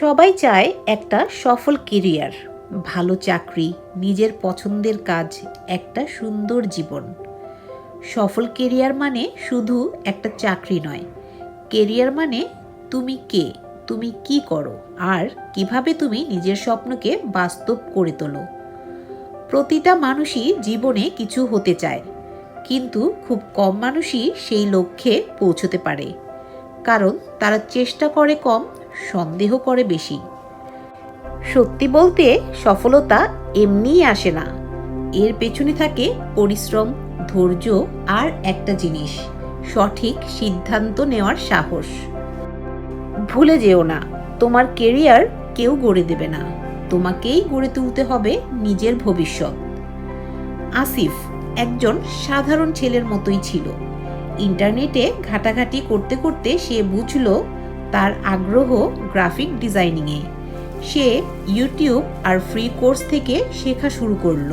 সবাই চায় একটা সফল কেরিয়ার ভালো চাকরি, নিজের পছন্দের কাজ, একটা সুন্দর জীবন। সফল কেরিয়ার মানে শুধু একটা চাকরি নয়। কেরিয়ার মানে তুমি কে, তুমি কি করো, আর কীভাবে তুমি নিজের স্বপ্নকে বাস্তব করে তোলো। প্রতিটা মানুষই জীবনে কিছু হতে চায়, কিন্তু খুব কম মানুষই সেই লক্ষ্যে পৌঁছতে পারে। কারণ তারা চেষ্টা করে কম সন্দেহ করে বেশি। সত্যি বলতে সফলতা এমনিই আসে না। এর পেছনে থাকে পরিশ্রম, ধৈর্য আর একটা জিনিস, সঠিক সিদ্ধান্ত নেওয়ার সাহস। ভুলে যেও না, তোমার কেরিয়ার কেউ গড়ে দেবে না। তোমাকেই গড়ে তুলতে হবে নিজের ভবিষ্যৎ। আসিফ একজন সাধারণ ছেলের মতোই ছিল। ইন্টারনেটে ঘাটাঘাটি করতে করতে সে বুঝল তার আগ্রহ গ্রাফিক ডিজাইনিংয়ে। সে ইউটিউব আর ফ্রি কোর্স থেকে শেখা শুরু করল।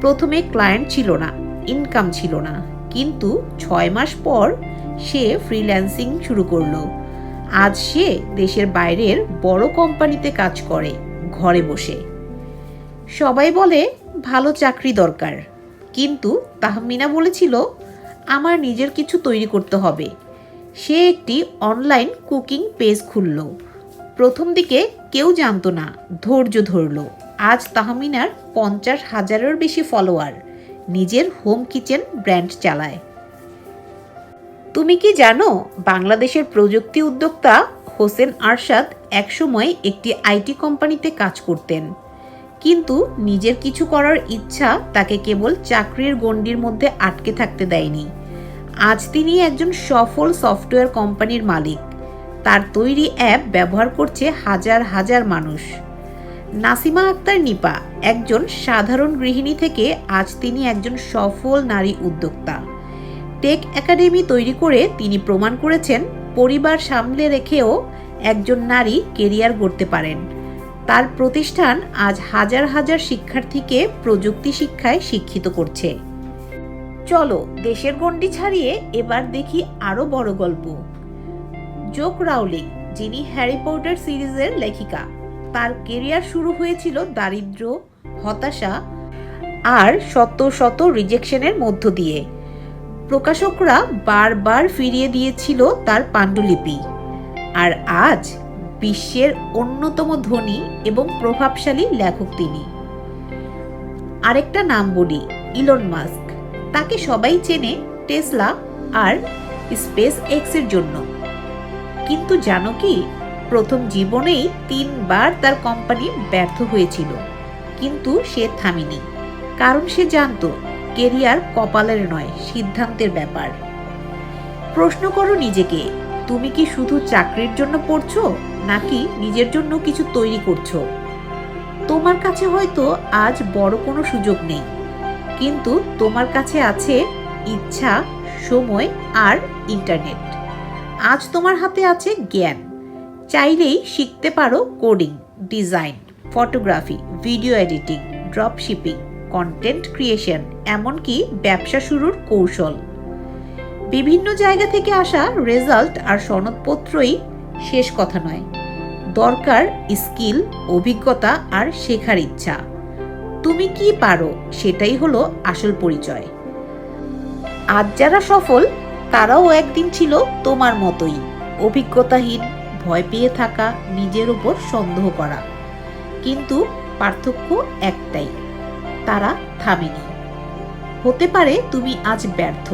প্রথমে ক্লায়েন্ট ছিল না, ইনকাম ছিল না। কিন্তু ছয় মাস পর সে ফ্রিল্যান্সিং শুরু করল। আজ সে দেশের বাইরের বড় কোম্পানিতে কাজ করে, ঘরে বসে। সবাই বলে, ভালো চাকরি দরকার। কিন্তু তাহমিনা বলেছিল, আমার নিজের কিছু তৈরি করতে হবে। সে একটি অনলাইন কুকিং পেজ খুলল। প্রথম দিকে কেউ জানতো না, ধৈর্য ধরল। আজ তাহমিনার পঞ্চাশ হাজারের বেশি ফলোয়ার। নিজের হোম কিচেন ব্র্যান্ড চালায়। তুমি কি জানো, বাংলাদেশের প্রযুক্তি উদ্যোক্তা হোসেন আরশাদ একসময় একটি আইটি কোম্পানিতে কাজ করতেন। কিন্তু নিজের কিছু করার ইচ্ছা তাকে কেবল চাকরির গণ্ডির মধ্যে আটকে থাকতে দেয়নি। আজ তিনি একজন সফল সফটওয়্যার কোম্পানির মালিক। তার তৈরি অ্যাপ ব্যবহার করছে হাজার হাজার মানুষ। নাসিমা আক্তার নিপা, একজন সাধারণ গৃহিণী থেকে আজ তিনি একজন সফল নারী উদ্যোক্তা। টেক একাডেমি তৈরি করে তিনি প্রমাণ করেছেন, পরিবার সামলে রেখেও একজন নারী কেরিয়ার গড়তে পারেন। তার প্রতিষ্ঠান আজ হাজার হাজার শিক্ষার্থীকে প্রযুক্তি শিক্ষায় শিক্ষিত করছে। চলো, দেশের গণ্ডি ছাড়িয়ে এবার দেখি আরও বড় গল্প। জোক রাউলিং, যিনি হ্যারি পটার সিরিজের লেখিকা, তার কেরিয়ার শুরু হয়েছিল দারিদ্র, হতাশা আর শত শত রিজেকশনের মধ্য দিয়ে। প্রকাশকরা বারবার ফিরিয়ে দিয়েছিল তার পাণ্ডুলিপি। আর আজ বিশ্বের অন্যতম ধনী এবং প্রভাবশালী লেখক তিনি। আরেকটা নাম বলি, ইলন মাস্ক। তাকে সবাই চেনে টেসলা আর স্পেস এক্সের জন্য। কিন্তু জানো কি, প্রথম জীবনেই তিনবার তার কোম্পানি ব্যর্থ হয়েছিল। কিন্তু সে থামেনি। কারণ সে জানতো, কেরিয়ার কপালের নয়, সিদ্ধান্তের ব্যাপার। প্রশ্ন করো নিজেকে, তুমি কি শুধু চাকরির জন্য পড়ছো, নাকি নিজের জন্য কিছু তৈরি করছ? তোমার কাছে হয়তো আজ বড় কোনো সুযোগ নেই। কিন্তু তোমার কাছে আছে ইচ্ছা, সময় আর ইন্টারনেট। আজ তোমার হাতে আছে জ্ঞান। চাইলেই শিখতে পারো coding, design, photography, video editing, dropshipping, content creation, এমনকি ব্যবসা শুরুর কৌশল। বিভিন্ন জায়গা থেকে আসা রেজাল্ট আর সনদপত্রই শেষ কথা নয়। দরকার স্কিল, অভিজ্ঞতা আর শেখার ইচ্ছা। তুমি কি পারো সেটাই হলো আসল পরিচয়। আজ যারা সফল, তারাও একদিন ছিল তোমার মতোই, অভিজ্ঞতাহীন, ভয় পেয়ে থাকা, নিজের উপর সন্দেহ করা। কিন্তু পার্থক্য একটাই, তারা থামেনি। হতে পারে তুমি আজ ব্যর্থ,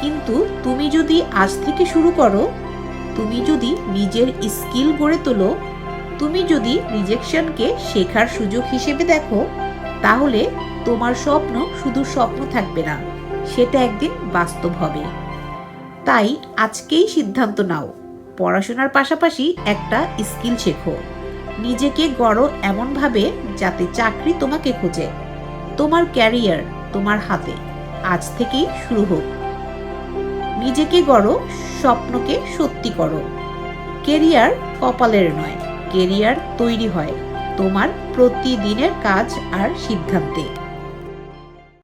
কিন্তু তুমি যদি আজ থেকে শুরু করো, তুমি যদি নিজের স্কিল গড়ে তোলো তুমি যদি রিজেকশনকে শেখার সুযোগ হিসেবে দেখো, তাহলে তোমার স্বপ্ন শুধু স্বপ্ন থাকবে না, সেটা একদিন বাস্তব হবে। তাই আজকেই সিদ্ধান্ত নাও। পড়াশোনার পাশাপাশি একটা স্কিল শেখো। নিজেকে গড়ো এমনভাবে যাতে চাকরি তোমাকে খোঁজে। তোমার ক্যারিয়ার তোমার হাতে। আজ থেকেই শুরু হোক। নিজেকে গড়ো, স্বপ্নকে সত্যি করো। কেরিয়ার কপালের নয়। কেরিয়ার তৈরি হয় তোমার প্রতিদিনের কাজ আর সিদ্ধান্তে।